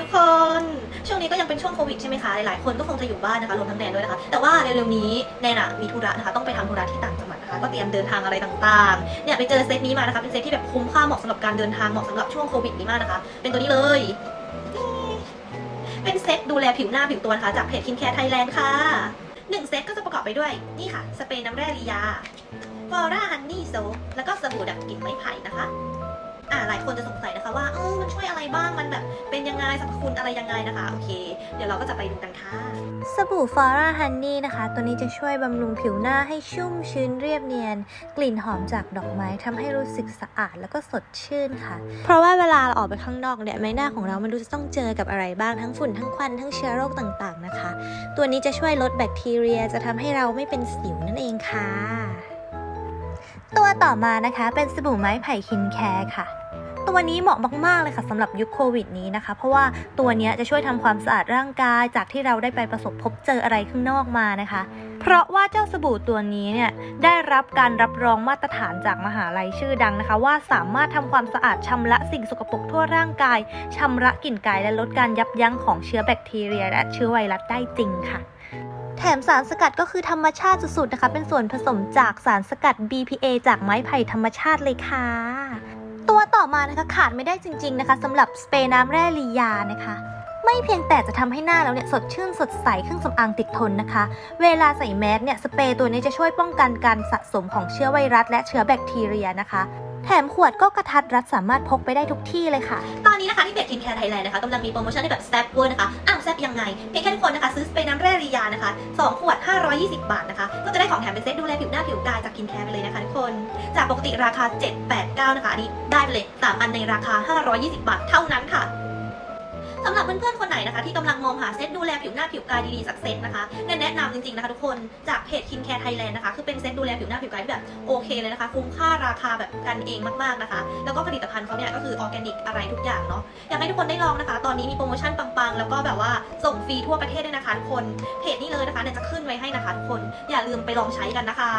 ทุกคน ช่วงนี้ก็ยังเป็นช่วงโควิดใช่ไหมคะ หลายๆ คนก็คงจะอยู่บ้านนะคะรวมทั้งแนนด้วยนะคะ แต่ว่าเร็วๆนี้แนนอะมีธุระนะคะ ต้องไปทำธุระที่ต่างจังหวัดนะคะ ก็เตรียมเดินทางอะไรต่างๆ เนี่ยไปเจอเซตนี้มานะคะ เป็นเซตที่แบบคุ้มค่าเหมาะสำหรับการเดินทางเหมาะสำหรับช่วงโควิดนี้มากนะคะ เป็นตัวนี้เลย เป็นเซตดูแลผิวหน้าผิวตัวนะคะ จากเพจคินแคร์ไทยแลนด์ค่ะหนึ่งเซตก็จะประกอบไปด้วยนี่ค่ะ สเปรย์น้ำแร่ลียาฟอร่าฮันนี่โซแล้วก็สบู่ดับกลิ่นไม้ไผ่นะคะ อ่าหลายคนจะสงสัย นะคะว่าเออมันช่วยอะไรบ้างมันแบบเป็นยังไงสรรพคุณอะไรยังไงนะคะโอเค เดี๋ยวเราก็จะไปดูกันค่ะสบู่ฟอร่าฮันนี่นะคะ ตัวนี้จะช่วยบำรุงผิวหน้าให้ชุ่มชื้นเรียบเนียน กลิ่นหอมจากดอกไม้ทำให้รู้สึกสะอาดแล้วก็สดชื่นค่ะ เพราะว่าเวลาเราออกไปข้างนอกเนี่ยใบหน้าของเรามันรู้จะต้องเจอกับอะไรบ้างทั้งฝุ่นทั้งควันทั้งเชื้อโรคต่างๆนะคะ ตัวนี้จะช่วยลดแบคทีเรียจะทำให้เราไม่เป็นสิวนั่นเองค่ะ ตัวต่อมานะคะเป็นสบู่ไม้ไผ่คินแคร์ค่ะ วันนี้เหมาะมาก ๆ เลยค่ะสำหรับยุคโควิดนี้นะคะ เพราะว่าตัวนี้จะช่วยทำความสะอาดร่างกายจากที่เราได้ไปประสบพบเจออะไรข้างนอกมานะคะ เพราะว่าเจ้าสบู่ตัวนี้เนี่ยได้รับการรับรองมาตรฐานจากมหาลัยชื่อดังนะคะ ว่าสามารถทำความสะอาดชำระสิ่งสกปรกทั่วร่างกายชำระกลิ่นกายและลดการยับยั้งของเชื้อแบคทีเรีย และเชื้อไวรัสได้จริงค่ะแถมสารสกัดก็คือธรรมชาติสุดๆนะคะ เป็นส่วนผสมจากสารสกัด BPA จากไม้ไผ่ธรรมชาติเลยค่ะ มานะคะขาดไม่ได้จริง ๆนะคะสำหรับสเปรย์น้ำแร่ลียานะคะ ไม่เพียงแต่จะทำให้หน้าเราเนี่ยสดชื่นสดใสเครื่องสำอางติดทนนะคะ เวลาใส่แมสเนี่ยสเปรย์ตัวนี้จะช่วยป้องกันการสะสมของเชื้อไวรัสและเชื้อแบคทีเรียนะคะ แถมขวดก็กระทัดรัดสามารถพกไปได้ทุกที่เลยค่ะ ตอนนี้นะคะที่เพจทินแคร์ไทยแลนด์นะคะกำลังมีโปรโมชั่นในแบบแซ่บเวอร์นะคะ อ้าวแซ่บยังไง เพียงแค่ทุกคนนะคะ ซื้อสเปรย์น้ำแร่รียานะคะ 2 ขวด 520 บาทนะคะ ก็จะได้ของแถมเป็นเซตดูแลผิวหน้าผิวกายจากทินแคร์ไปเลยนะคะทุกคน จากปกติราคา 789 นะคะอันนี้ได้ไปเลย3อันในราคา 520 บาทเท่านั้นค่ะ สำหรับเพื่อนๆคนไหนนะคะที่กำลังมองหาเซตดูแลผิวหน้าผิวกายดีๆสักเซตนะคะแนะนำจริงๆนะคะทุกคนจากเพจคินแคร์ไทยแลนด์นะคะคือเป็นเซตดูแลผิวหน้าผิวกายที่แบบโอเคเลยนะคะ คุ้มค่าราคาแบบกันเองมากๆนะคะ แล้วก็ผลิตภัณฑ์เขาเนี่ยก็คือออร์แกนิกอะไรทุกอย่างเนาะอยากให้ทุกคนได้ลองนะคะ ตอนนี้มีโปรโมชั่นปังๆ แล้วก็แบบว่าส่งฟรีทั่วประเทศด้วยนะคะทุกคนเพจนี้เลยนะคะเนี่ยจะขึ้นไว้ให้นะคะทุกคนอย่าลืมไปลองใช้กันนะคะ